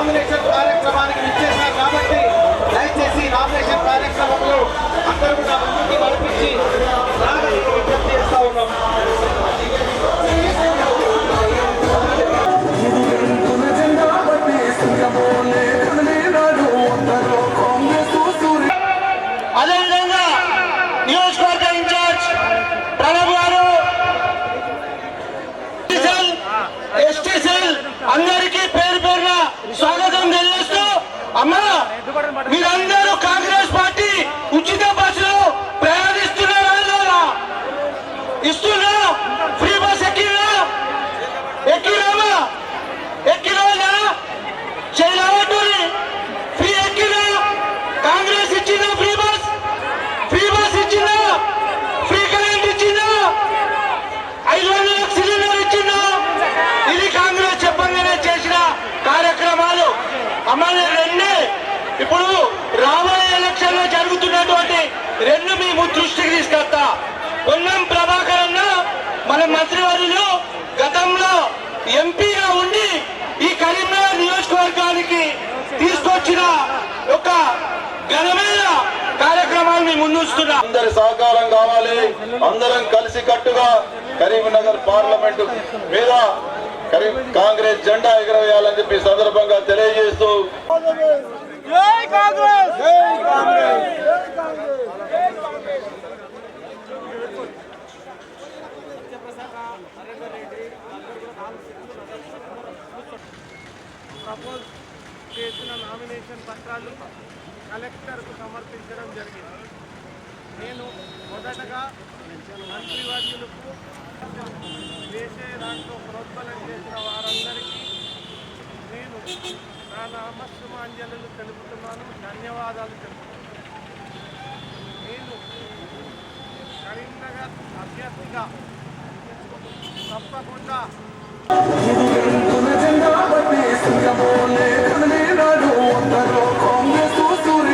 সামনে আরেকটা ఎస్టీసీ అందరికీ పేరు పేరున స్వాగతం తెలియజేస్తూ అమ్మా మీరందరూ రాబోయే జరుగుతున్నటువంటి రెండు మేము దృష్టికి తీసుకొస్తా. పొన్నం ప్రభాకర్ అన్న మన మంత్రివర్యులు గతంలో ఎంపీగా ఉండి ఈ కరీంనగర్ నియోజకవర్గానికి తీసుకొచ్చిన ఒక ఘనమైన కార్యక్రమాన్ని ముందుస్తున్నా అందరి సహకారం కావాలి. అందరం కలిసి కట్టుగా కరీంనగర్ పార్లమెంటు మీద కరీం కాంగ్రెస్ జెండా ఎగరవేయాలని చెప్పి సందర్భంగా తెలియజేస్తూ ప్రపోజ్ చేసిన నామినేషన్ పత్రాలు కలెక్టర్కు సమర్పించడం జరిగింది. నేను మొదటగా మంత్రివర్యులకు వేసే దాంట్లో ప్రోత్బలం చేసిన వారందరికీ నేను నా తెలుపుతున్నాను. ధన్యవాదాలు తెలుపుతున్నాను. నేను కరీంనగర్ అభ్యర్థిగా తప్పకుండా